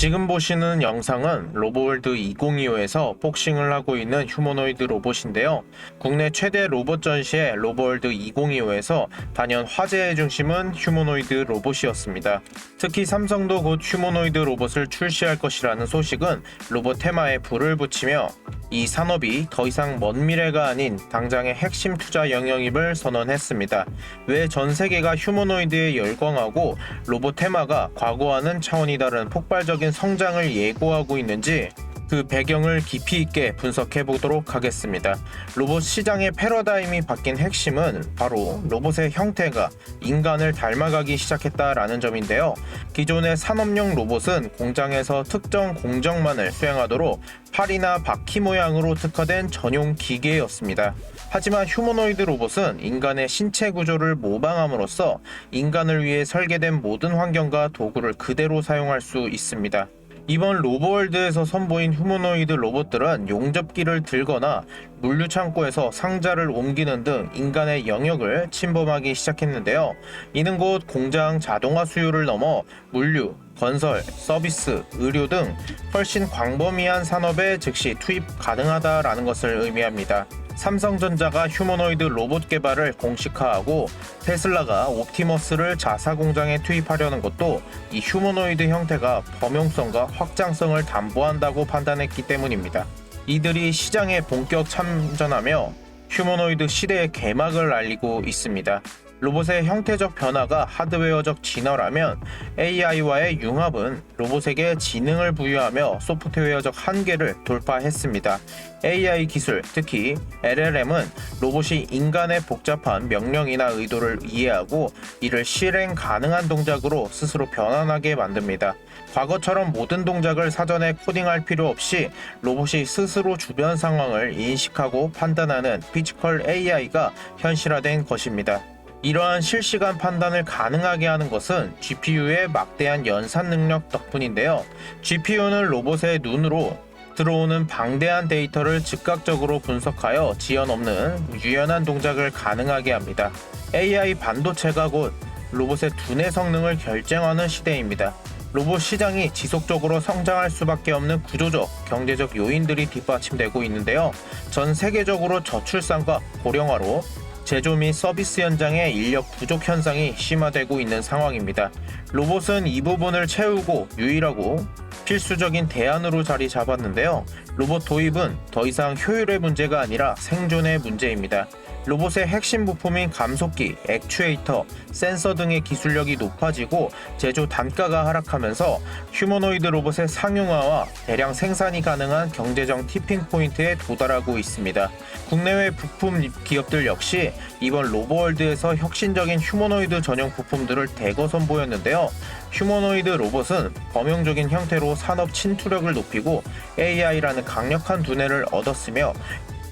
지금 보시는 영상은 로보월드 2025에서 복싱을 하고 있는 휴머노이드 로봇인데요. 국내 최대 로봇 전시회 로보월드 2025에서 단연 화제의 중심은 휴머노이드 로봇이었습니다. 특히 삼성도 곧 휴머노이드 로봇을 출시할 것이라는 소식은 로봇 테마에 불을 붙이며 이 산업이 더 이상 먼 미래가 아닌 당장의 핵심 투자 영역임을 선언했습니다. 왜 전 세계가 휴머노이드에 열광하고 로봇 테마가 과거와는 차원이 다른 폭발적인 성장을 예고하고 있는지 그 배경을 깊이 있게 분석해 보도록 하겠습니다. 로봇 시장의 패러다임이 바뀐 핵심은 바로 로봇의 형태가 인간을 닮아가기 시작했다라는 점인데요. 기존의 산업용 로봇은 공장에서 특정 공정만을 수행하도록 팔이나 바퀴 모양으로 특화된 전용 기계였습니다. 하지만 휴머노이드 로봇은 인간의 신체 구조를 모방함으로써 인간을 위해 설계된 모든 환경과 도구를 그대로 사용할 수 있습니다. 이번 로보월드에서 선보인 휴머노이드 로봇들은 용접기를 들거나 물류 창고에서 상자를 옮기는 등 인간의 영역을 침범하기 시작했는데요. 이는 곧 공장 자동화 수요를 넘어 물류, 건설, 서비스, 의료 등 훨씬 광범위한 산업에 즉시 투입 가능하다라는 것을 의미합니다. 삼성전자가 휴머노이드 로봇 개발을 공식화하고 테슬라가 옵티머스를 자사 공장에 투입하려는 것도 이 휴머노이드 형태가 범용성과 확장성을 담보한다고 판단했기 때문입니다. 이들이 시장에 본격 참전하며 휴머노이드 시대의 개막을 알리고 있습니다. 로봇의 형태적 변화가 하드웨어적 진화라면 AI와의 융합은 로봇에게 지능을 부여하며 소프트웨어적 한계를 돌파했습니다. AI 기술, 특히 LLM은 로봇이 인간의 복잡한 명령이나 의도를 이해하고 이를 실행 가능한 동작으로 스스로 변환하게 만듭니다. 과거처럼 모든 동작을 사전에 코딩할 필요 없이 로봇이 스스로 주변 상황을 인식하고 판단하는 피지컬 AI가 현실화된 것입니다. 이러한 실시간 판단을 가능하게 하는 것은 GPU의 막대한 연산 능력 덕분인데요. GPU는 로봇의 눈으로 들어오는 방대한 데이터를 즉각적으로 분석하여 지연 없는 유연한 동작을 가능하게 합니다. AI 반도체가 곧 로봇의 두뇌 성능을 결정하는 시대입니다. 로봇 시장이 지속적으로 성장할 수밖에 없는 구조적, 경제적 요인들이 뒷받침되고 있는데요. 전 세계적으로 저출산과 고령화로 제조 및 서비스 현장의 인력 부족 현상이 심화되고 있는 상황입니다. 로봇은 이 부분을 채우고 유일하고 필수적인 대안으로 자리 잡았는데요. 로봇 도입은 더 이상 효율의 문제가 아니라 생존의 문제입니다. 로봇의 핵심 부품인 감속기, 액추에이터, 센서 등의 기술력이 높아지고 제조 단가가 하락하면서 휴머노이드 로봇의 상용화와 대량 생산이 가능한 경제적 티핑 포인트에 도달하고 있습니다. 국내외 부품 기업들 역시 이번 로보월드에서 혁신적인 휴머노이드 전용 부품들을 대거 선보였는데요. 휴머노이드 로봇은 범용적인 형태로 산업 침투력을 높이고 AI라는 강력한 두뇌를 얻었으며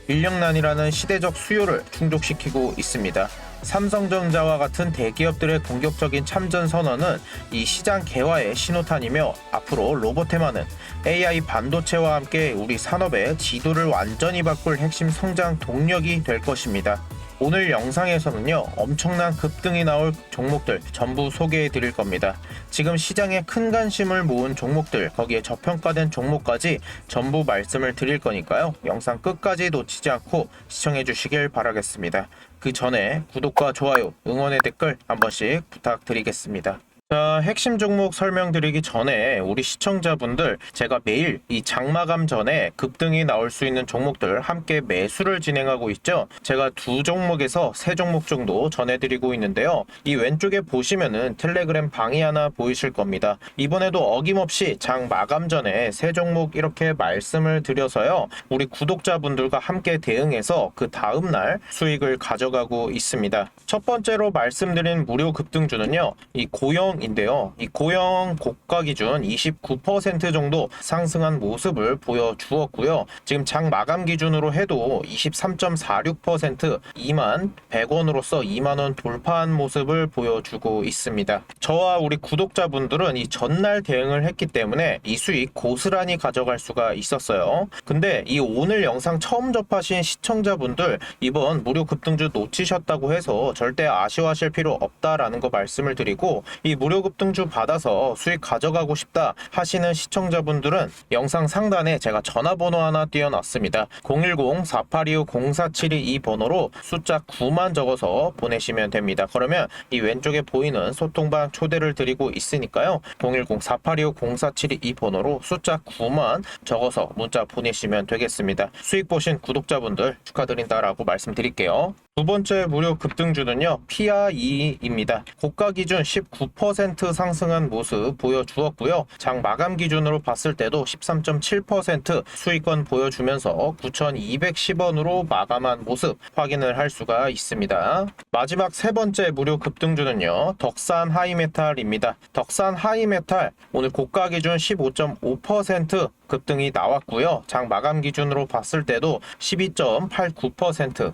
인력난이라는 시대적 수요를 충족시키고 있습니다. 삼성전자와 같은 대기업들의 공격적인 참전 선언은 이 시장 개화의 신호탄이며 앞으로 로봇 테마는 AI 반도체와 함께 우리 산업의 지도를 완전히 바꿀 핵심 성장 동력이 될 것입니다. 오늘 영상에서는요 엄청난 급등이 나올 종목들 전부 소개해 드릴 겁니다. 지금 시장에 큰 관심을 모은 종목들 거기에 저평가된 종목까지 전부 말씀을 드릴 거니까요 영상 끝까지 놓치지 않고 시청해 주시길 바라겠습니다. 그 전에 구독과 좋아요 응원의 댓글 한 번씩 부탁드리겠습니다. 자, 핵심 종목 설명드리기 전에 우리 시청자분들 제가 매일 이 장마감 전에 급등이 나올 수 있는 종목들 함께 매수를 진행하고 있죠. 제가 두 종목에서 세 종목 정도 전해드리고 있는데요. 이 왼쪽에 보시면은 텔레그램 방이 하나 보이실 겁니다. 이번에도 어김없이 장 마감 전에 세 종목 이렇게 말씀을 드려서요. 우리 구독자분들과 함께 대응해서 그 다음날 수익을 가져가고 있습니다. 첫 번째로 말씀드린 무료 급등주는요. 이 고용 인데요. 이 고용 고가 기준 29% 정도 상승한 모습을 보여주었고요. 지금 장 마감 기준으로 해도 23.46% 2만 100원으로서 2만 원 돌파한 모습을 보여주고 있습니다. 저와 우리 구독자분들은 이 전날 대응을 했기 때문에 이 수익 고스란히 가져갈 수가 있었어요. 근데 이 오늘 영상 처음 접하신 시청자분들 이번 무료 급등주 놓치셨다고 해서 절대 아쉬워하실 필요 없다라는 거 말씀을 드리고 이 무료 무료 급등주 받아서 수익 가져가고 싶다 하시는 시청자분들은 영상 상단에 제가 전화번호 하나 띄워놨습니다. 010-4825-0472 이 번호로 숫자 9만 적어서 보내시면 됩니다. 그러면 이 왼쪽에 보이는 소통방 초대를 드리고 있으니까요. 010-4825-0472 이 번호로 숫자 9만 적어서 문자 보내시면 되겠습니다. 수익 보신 구독자분들 축하드린다라고 말씀드릴게요. 두 번째 무료 급등주는요, PRE입니다. 고가 기준 19% 상승한 모습 보여주었고요. 장 마감 기준으로 봤을 때도 13.7% 수익권 보여주면서 9,210원으로 마감한 모습 확인을 할 수가 있습니다. 마지막 세 번째 무료 급등주는요, 덕산 하이메탈입니다. 덕산 하이메탈 오늘 고가 기준 15.5% 급등이 나왔고요. 장 마감 기준으로 봤을 때도 12.89%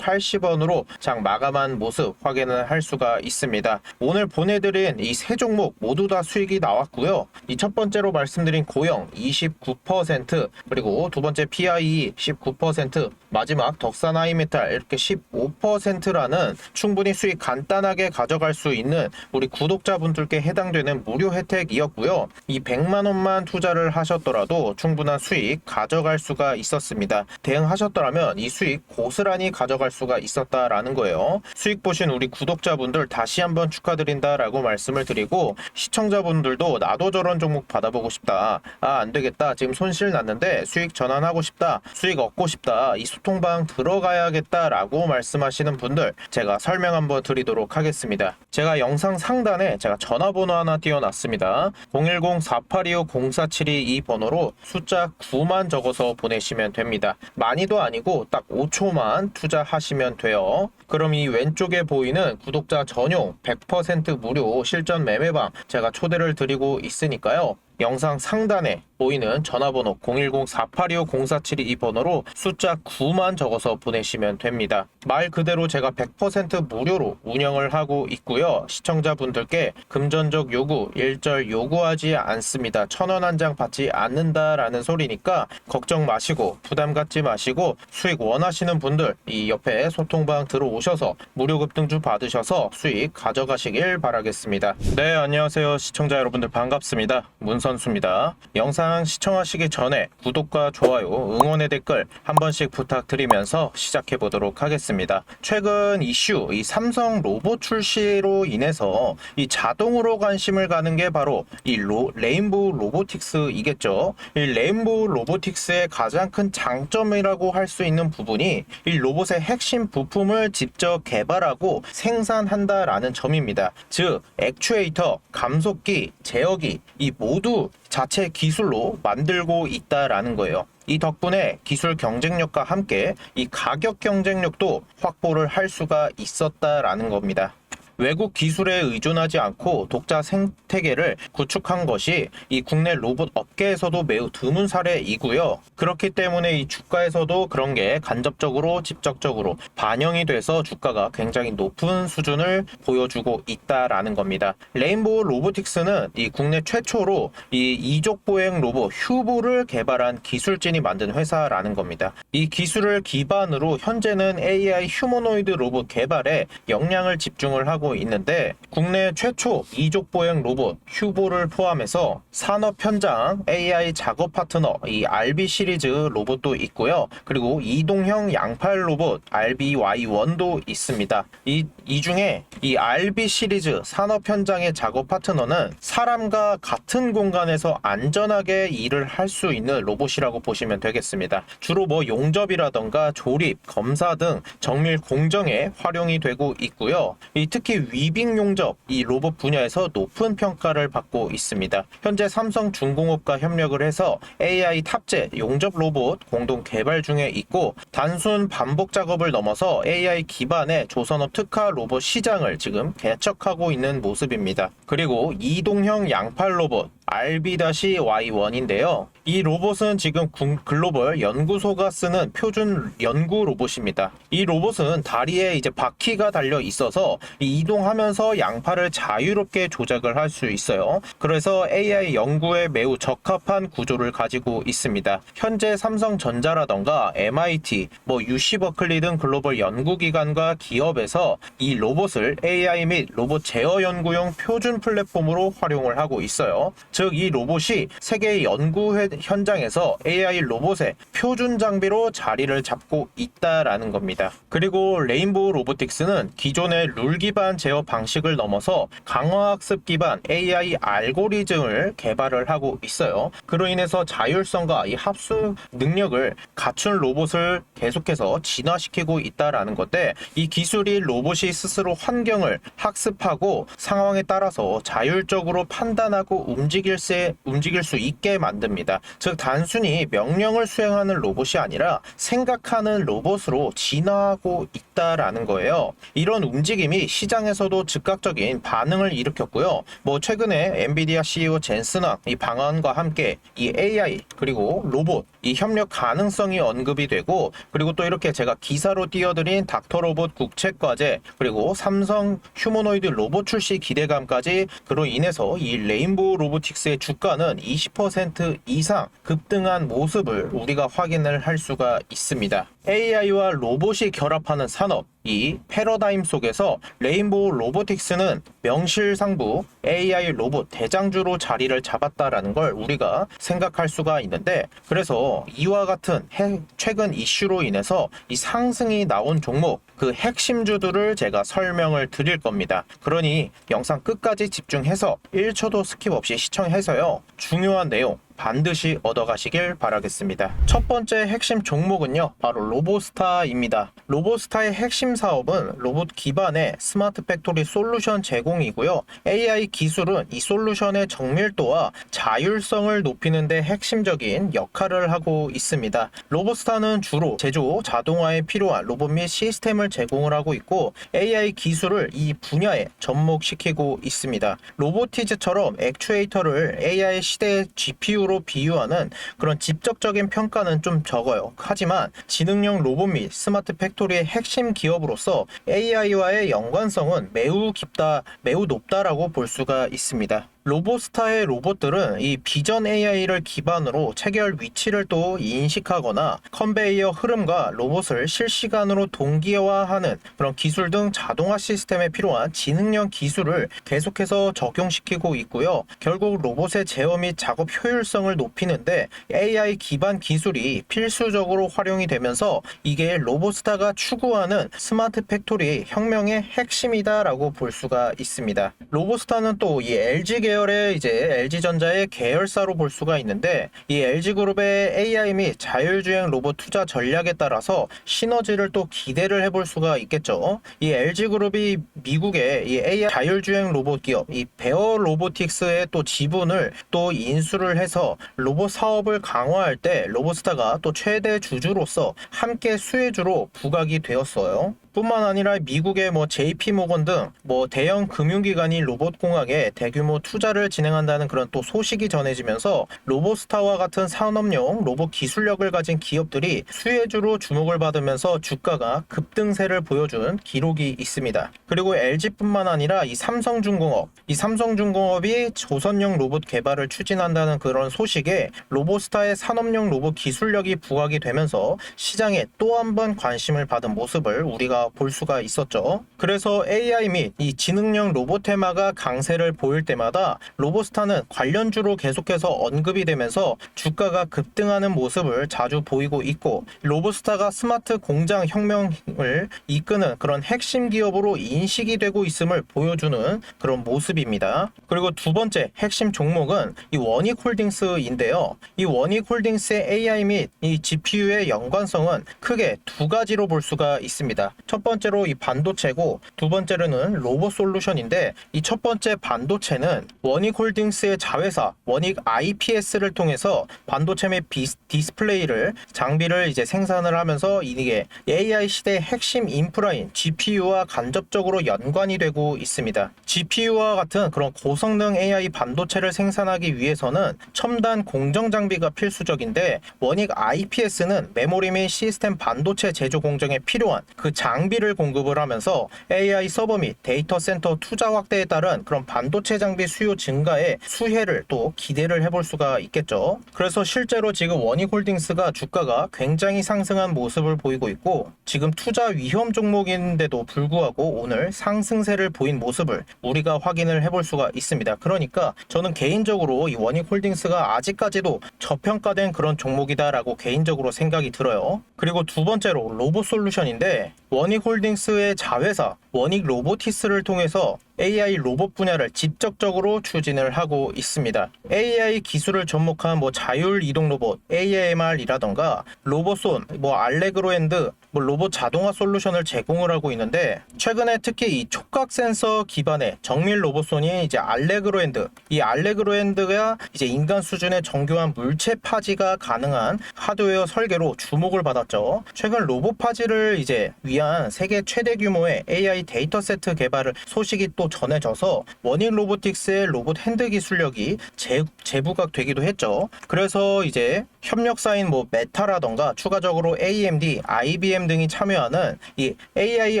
7,180원으로 장 마감한 모습 확인을 할 수가 있습니다. 오늘 보내드린 이 세 종목 모두 다 수익이 나왔고요. 이 첫 번째로 말씀드린 고영 29% 그리고 두 번째 PIE 19% 마지막 덕산 하이메탈 이렇게 15%라는 충분히 수익 간단하게 가져갈 수 있는 우리 구독자분들께 해당되는 무료 혜택이었고요. 이 100만 원만 투자를 하셨더라도 충분한 수익 가져갈 수가 있었습니다. 대응하셨더라면 이 수익 고스란히 가져갈 수가 있었다라는 거예요. 수익 보신 우리 구독자분들 다시 한번 축하드린다라고 말씀을 드리고 시청자분들도 나도 저런 종목 받아보고 싶다. 아, 안 되겠다. 지금 손실 났는데 수익 전환하고 싶다. 수익 얻고 싶다. 이 소통방 들어가야겠다라고 말씀하시는 분들 제가 설명 한번 드리도록 하겠습니다. 제가 영상 상단에 제가 전화번호 하나 띄워놨습니다. 010-4825-0472 이 번호로 숫자 9만 적어서 보내시면 됩니다. 많이도 아니고 딱 5초만 투자하시 면 돼요. 그럼 이 왼쪽에 보이는 구독자 전용 100% 무료 실전 매매방 제가 초대를 드리고 있으니까요. 영상 상단에 보이는 전화번호 010-4825-0472 이 번호로 숫자 9만 적어서 보내시면 됩니다. 말 그대로 제가 100% 무료로 운영을 하고 있고요. 시청자분들께 금전적 요구, 일절 요구하지 않습니다. 천 원 한 장 받지 않는다라는 소리니까 걱정 마시고 부담 갖지 마시고 수익 원하시는 분들 이 옆에 소통방 들어오셔서 무료 급등주 받으셔서 수익 가져가시길 바라겠습니다. 네, 안녕하세요. 시청자 여러분들 반갑습니다. 문 선수입니다. 영상 시청하시기 전에 구독과 좋아요, 응원의 댓글 한 번씩 부탁드리면서 시작해 보도록 하겠습니다. 최근 이슈, 이 삼성 로봇 출시로 인해서 이 자동으로 관심을 가는 게 바로 이 로, 레인보우 로보틱스이겠죠. 이 레인보우 로보틱스의 가장 큰 장점이라고 할 수 있는 부분이 이 로봇의 핵심 부품을 직접 개발하고 생산한다라는 점입니다. 즉, 액추에이터, 감속기, 제어기 이 모두 자체 기술로 만들고 있다라는 거예요. 이 덕분에 기술 경쟁력과 함께 이 가격 경쟁력도 확보를 할 수가 있었다라는 겁니다. 외국 기술에 의존하지 않고 독자 생태계를 구축한 것이 이 국내 로봇 업계에서도 매우 드문 사례이고요. 그렇기 때문에 이 주가에서도 그런 게 간접적으로 직접적으로 반영이 돼서 주가가 굉장히 높은 수준을 보여주고 있다라는 겁니다. 레인보우 로보틱스는 이 국내 최초로 이 이족 보행 로봇 휴보를 개발한 기술진이 만든 회사라는 겁니다. 이 기술을 기반으로 현재는 AI 휴머노이드 로봇 개발에 역량을 집중을 하고 있는데 국내 최초 이족 보행 로봇 휴보를 포함해서 산업 현장 AI 작업 파트너 이 RB 시리즈 로봇도 있고요. 그리고 이동형 양팔 로봇 RBY1도 있습니다. 이, 이 중에 이 RB 시리즈 산업 현장의 작업 파트너는 사람과 같은 공간에서 안전하게 일을 할 수 있는 로봇이라고 보시면 되겠습니다. 주로 뭐 용접이라던가 조립, 검사 등 정밀 공정에 활용이 되고 있고요. 이 특히 위빙 용접 이 로봇 분야에서 높은 평가를 받고 있습니다. 현재 삼성 중공업과 협력을 해서 AI 탑재 용접 로봇 공동 개발 중에 있고 단순 반복 작업을 넘어서 AI 기반의 조선업 특화 로봇 시장을 지금 개척하고 있는 모습입니다. 그리고 이동형 양팔 로봇 RB-Y1인데요. 이 로봇은 지금 군- 글로벌 연구소가 쓰는 표준 연구 로봇입니다. 이 로봇은 다리에 이제 바퀴가 달려 있어서 이 이동하면서 양팔을 자유롭게 조작을 할 수 있어요. 그래서 AI 연구에 매우 적합한 구조를 가지고 있습니다. 현재 삼성전자라던가 MIT, 뭐 UC 버클리 등 글로벌 연구기관과 기업에서 이 로봇을 AI 및 로봇 제어 연구용 표준 플랫폼으로 활용을 하고 있어요. 즉 이 로봇이 세계 연구 회- 현장에서 AI 로봇의 표준 장비로 자리를 잡고 있다라는 겁니다. 그리고 레인보우 로보틱스는 기존의 룰 기반 제어 방식을 넘어서 강화학습 기반 AI 알고리즘을 개발을 하고 있어요. 그로 인해서 자율성과 이 합수 능력을 갖춘 로봇을 계속해서 진화시키고 있다라는 건데 이 기술이 로봇이 스스로 환경을 학습하고 상황에 따라서 자율적으로 판단하고 움직 일 수, 움직일 수 있게 만듭니다. 즉 단순히 명령을 수행하는 로봇이 아니라 생각하는 로봇으로 진화하고 있다라는 거예요. 이런 움직임이 시장에서도 즉각적인 반응을 일으켰고요. 뭐 최근에 엔비디아 CEO 젠슨왕 이 방안과 함께 이 AI 그리고 로봇 이 협력 가능성이 언급이 되고 그리고 또 이렇게 제가 기사로 띄워드린 닥터로봇 국책과제 그리고 삼성 휴머노이드 로봇 출시 기대감까지 그로 인해서 이 레인보우 로보틱스의 주가는 20% 이상 급등한 모습을 우리가 확인을 할 수가 있습니다. AI와 로봇이 결합하는 산업 이 패러다임 속에서 레인보우 로보틱스는 명실상부 AI 로봇 대장주로 자리를 잡았다라는 걸 우리가 생각할 수가 있는데 그래서 이와 같은 해- 최근 이슈로 인해서 이 상승이 나온 종목 그 핵심주들을 제가 설명을 드릴 겁니다. 그러니 영상 끝까지 집중해서 1초도 스킵 없이 시청해서요. 중요한 내용 반드시 얻어가시길 바라겠습니다. 첫 번째 핵심 종목은요, 바로 로보스타입니다. 로보스타의 핵심 사업은 로봇 기반의 스마트 팩토리 솔루션 제공이고요. AI 기술은 이 솔루션의 정밀도와 자율성을 높이는 데 핵심적인 역할을 하고 있습니다. 로보스타는 주로 제조, 자동화에 필요한 로봇 및 시스템을 제공을 하고 있고 AI 기술을 이 분야에 접목시키고 있습니다. 로보티즈처럼 액추에이터를 AI 시대의 GPU 로 비유하는 그런 직접적인 평가는 좀 적어요. 하지만 지능형 로봇 및 스마트 팩토리의 핵심 기업으로서 AI와의 연관성은 매우 깊다, 매우 높다라고 볼 수가 있습니다. 로보스타의 로봇들은 이 비전 AI를 기반으로 체결 위치를 또 인식하거나 컨베이어 흐름과 로봇을 실시간으로 동기화하는 그런 기술 등 자동화 시스템에 필요한 지능형 기술을 계속해서 적용시키고 있고요. 결국 로봇의 제어 및 작업 효율성을 높이는데 AI 기반 기술이 필수적으로 활용이 되면서 이게 로보스타가 추구하는 스마트 팩토리 혁명의 핵심이다라고 볼 수가 있습니다. 로보스타는 또 이 LG 계열 의 이제 LG전자의 계열사로 볼 수가 있는데 이 LG그룹의 AI 및 자율주행 로봇 투자 전략에 따라서 시너지를 또 기대를 해볼 수가 있겠죠. 이 LG그룹이 미국의 이 AI 자율주행 로봇 기업 이 베어 로보틱스의 또 지분을 또 인수를 해서 로봇 사업을 강화할 때 로보스타가 또 최대 주주로서 함께 수혜주로 부각이 되었어요. 뿐만 아니라 미국의 뭐 JP 모건 등 뭐 대형 금융기관이 로봇 공학에 대규모 투자 를 진행한다는 그런 또 소식이 전해지면서 로보스타와 같은 산업용 로봇 기술력을 가진 기업들이 수혜주로 주목을 받으면서 주가가 급등세를 보여준 기록이 있습니다. 그리고 LG뿐만 아니라 이 삼성중공업, 이 삼성중공업이 조선용 로봇 개발을 추진한다는 그런 소식에 로보스타의 산업용 로봇 기술력이 부각이 되면서 시장에 또 한 번 관심을 받은 모습을 우리가 볼 수가 있었죠. 그래서 AI 및 이 지능형 로봇 테마가 강세를 보일 때마다 로보스타는 관련주로 계속해서 언급이 되면서 주가가 급등하는 모습을 자주 보이고 있고 로보스타가 스마트 공장 혁명을 이끄는 그런 핵심 기업으로 인식이 되고 있음을 보여주는 그런 모습입니다. 그리고 두 번째 핵심 종목은 이 원익홀딩스인데요. 이 원익홀딩스의 AI 및 이 GPU의 연관성은 크게 두 가지로 볼 수가 있습니다. 첫 번째로 이 반도체고 두 번째로는 로봇 솔루션인데 이 첫 번째 반도체는 원익홀딩스의 자회사 원익 IPS를 통해서 반도체 및 비- 디스플레이를 장비를 이제 생산을 하면서 이게 AI 시대의 핵심 인프라인 GPU와 간접적으로 연관이 되고 있습니다. GPU와 같은 그런 고성능 AI 반도체를 생산하기 위해서는 첨단 공정 장비가 필수적인데 원익 IPS는 메모리 및 시스템 반도체 제조 공정에 필요한 그 장비를 공급을 하면서 AI 서버 및 데이터 센터 투자 확대에 따른 그런 반도체 장비 수요 증가에 수혜를 또 기대를 해볼 수가 있겠죠. 그래서 실제로 지금 원익홀딩스가 주가가 굉장히 상승한 모습을 보이고 있고 지금 투자 위험 종목인데도 불구하고 오늘 상승세를 보인 모습을 우리가 확인을 해볼 수가 있습니다. 그러니까 저는 개인적으로 이 원익홀딩스가 아직까지도 저평가된 그런 종목이다라고 개인적으로 생각이 들어요. 그리고 두 번째로 로봇 솔루션인데 원익홀딩스의 자회사 원익 로보티스를 통해서 AI 로봇 분야를 직접적으로 추진을 하고 있습니다. AI 기술을 접목한 뭐 자율 이동 로봇 AMR이라던가 로봇손, 뭐 알레그로 핸드, 뭐 로봇 자동화 솔루션을 제공을 하고 있는데 최근에 특히 이 촉각 센서 기반의 정밀 로봇손이 이제 알레그로 핸드, 이 알레그로 핸드가 이제 인간 수준의 정교한 물체 파지가 가능한 하드웨어 설계로 주목을 받았죠. 최근 로봇 파지를 이제 위한 세계 최대 규모의 AI 데이터 세트 개발을 소식이 또 전해져서 원익 로보틱스의 로봇 핸드 기술력이 재, 재부각 되기도 했죠. 그래서 이제 협력사인 뭐 메타라던가 추가적으로 AMD, IBM 등이 참여하는 이 AI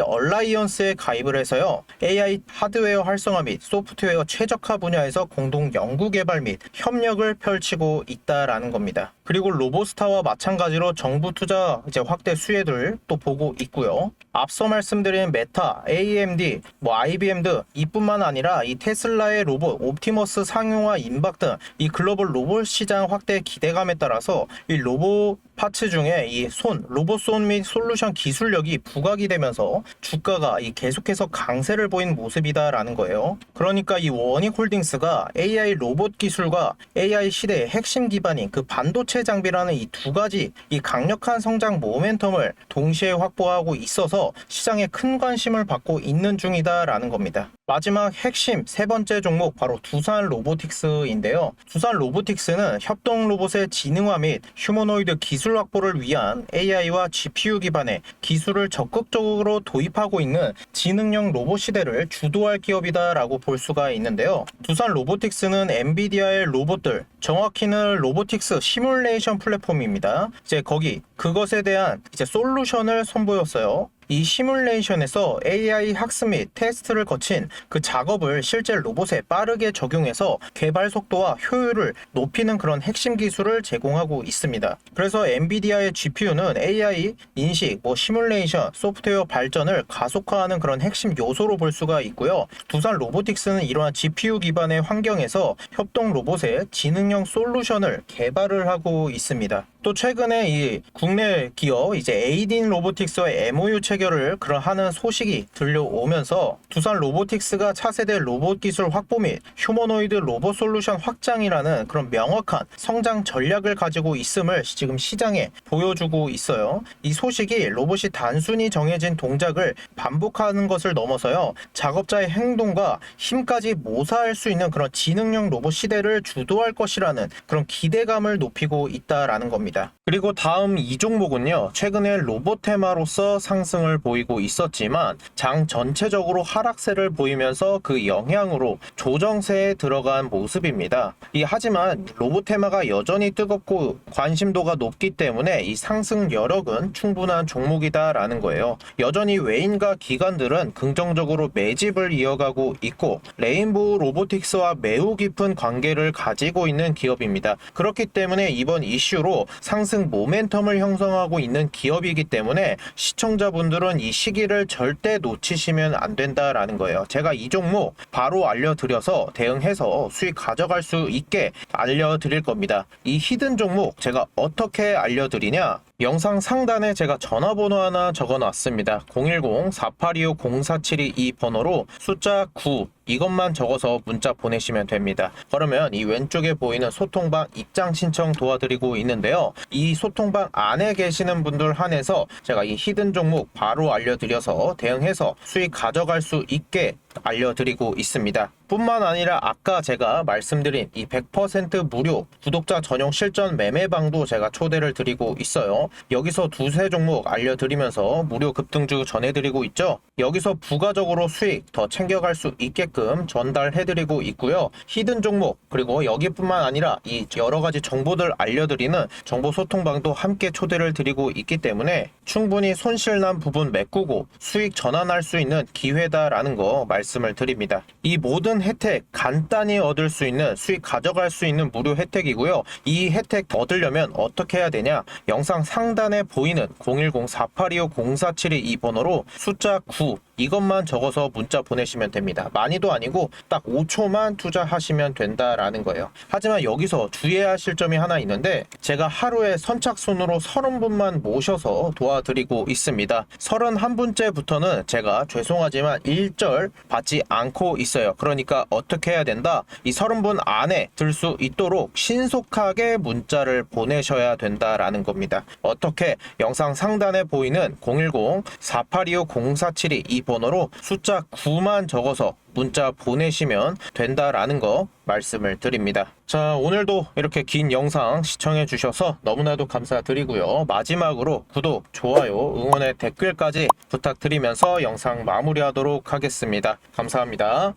얼라이언스에 가입을 해서요. AI 하드웨어 활성화 및 소프트웨어 최적화 분야에서 공동 연구 개발 및 협력을 펼치고 있다라는 겁니다. 그리고 로보스타와 마찬가지로 정부 투자 이제 확대 수혜들 또 보고 있고요. 앞서 말씀드린 메타, AMD, 뭐 IBM 등 이뿐만 아니라 이 테슬라의 로봇 옵티머스 상용화 임박 등 이 글로벌 로봇 시장 확대 기대감에 따라서 이 로봇 파츠 중에 이 손, 로봇 손 및 솔루션 기술력이 부각이 되면서 주가가 이 계속해서 강세를 보인 모습이다라는 거예요. 그러니까 이 원익 홀딩스가 AI 로봇 기술과 AI 시대의 핵심 기반인 그 반도체 장비라는 이 두 가지 이 강력한 성장 모멘텀을 동시에 확보하고 있어서 시장에 큰 관심을 받고 있는 중이다라는 겁니다. 마지막 핵심 세 번째 종목 바로 두산 로보틱스인데요. 두산 로보틱스는 협동 로봇의 지능화 및 휴머노이드 기술 확보를 위한 AI와 GPU 기반의 기술을 적극적으로 도입하고 있는 지능형 로봇 시대를 주도할 기업이다라고 볼 수가 있는데요. 두산 로보틱스는 엔비디아의 로봇들, 정확히는 로보틱스 시뮬레이션 플랫폼입니다. 이제 거기 그것에 대한 이제 솔루션을 선보였어요. 이 시뮬레이션에서 AI 학습 및 테스트를 거친 그 작업을 실제 로봇에 빠르게 적용해서 개발 속도와 효율을 높이는 그런 핵심 기술을 제공하고 있습니다. 그래서 엔비디아의 GPU는 AI 인식, 뭐 시뮬레이션, 소프트웨어 발전을 가속화하는 그런 핵심 요소로 볼 수가 있고요. 두산 로보틱스는 이러한 GPU 기반의 환경에서 협동 로봇의 지능형 솔루션을 개발을 하고 있습니다. 또 최근에 이 국내 기업 이제 에이딘 로보틱스와 MOU 체결을 그런 하는 소식이 들려오면서 두산 로보틱스가 차세대 로봇 기술 확보 및 휴머노이드 로봇 솔루션 확장이라는 그런 명확한 성장 전략을 가지고 있음을 지금 시장에 보여주고 있어요. 이 소식이 로봇이 단순히 정해진 동작을 반복하는 것을 넘어서요. 작업자의 행동과 힘까지 모사할 수 있는 그런 지능형 로봇 시대를 주도할 것이라는 그런 기대감을 높이고 있다라는 겁니다. 그리고 다음 이 종목은요. 최근에 로봇 테마로서 상승을 보이고 있었지만 장 전체적으로 하락세를 보이면서 그 영향으로 조정세에 들어간 모습입니다. 이 하지만 로봇 테마가 여전히 뜨겁고 관심도가 높기 때문에 이 상승 여력은 충분한 종목이다라는 거예요. 여전히 외인과 기관들은 긍정적으로 매집을 이어가고 있고 레인보우 로보틱스와 매우 깊은 관계를 가지고 있는 기업입니다. 그렇기 때문에 이번 이슈로 상승 모멘텀을 형성하고 있는 기업이기 때문에 시청자분들은 이 시기를 절대 놓치시면 안 된다라는 거예요. 제가 이 종목 바로 알려드려서 대응해서 수익 가져갈 수 있게 알려드릴 겁니다. 이 히든 종목 제가 어떻게 알려드리냐? 영상 상단에 제가 전화번호 하나 적어 놨습니다. 010-4825-0472 번호로 숫자 9 이것만 적어서 문자 보내시면 됩니다. 그러면 이 왼쪽에 보이는 소통방 입장 신청 도와드리고 있는데요. 이 소통방 안에 계시는 분들 한해서 제가 이 히든 종목 바로 알려드려서 대응해서 수익 가져갈 수 있게 알려드리고 있습니다. 뿐만 아니라 아까 제가 말씀드린 이 100% 무료 구독자 전용 실전 매매방도 제가 초대를 드리고 있어요. 여기서 두세 종목 알려드리면서 무료 급등주 전해드리고 있죠. 여기서 부가적으로 수익 더 챙겨갈 수 있게끔 전달해드리고 있고요. 히든 종목 그리고 여기뿐만 아니라 이 여러 가지 정보들 알려드리는 정보 소통방도 함께 초대를 드리고 있기 때문에 충분히 손실난 부분 메꾸고 수익 전환할 수 있는 기회다라는 거 말씀 을 드립니다. 이 모든 혜택 간단히 얻을 수 있는 수익 가져갈 수 있는 무료 혜택이고요. 이 혜택 얻으려면 어떻게 해야 되냐? 영상 상단에 보이는 010-4825-0472 이 번호로 숫자 9 이것만 적어서 문자 보내시면 됩니다. 많이도 아니고 딱 5초만 투자하시면 된다라는 거예요. 하지만 여기서 주의해야 하실 점이 하나 있는데 제가 하루에 선착순으로 30분만 모셔서 도와드리고 있습니다. 31분째부터는 제가 죄송하지만 일절 받지 않고 있어요. 그러니까 어떻게 해야 된다? 이 30분 안에 들 수 있도록 신속하게 문자를 보내셔야 된다라는 겁니다. 어떻게 영상 상단에 보이는 010-4825-0472 이 번호로 숫자 9만 적어서 문자 보내시면 된다라는 거 말씀을 드립니다. 자, 오늘도 이렇게 긴 영상 시청해 주셔서 너무나도 감사드리고요. 마지막으로 구독, 좋아요, 응원의 댓글까지 부탁드리면서 영상 마무리하도록 하겠습니다. 감사합니다.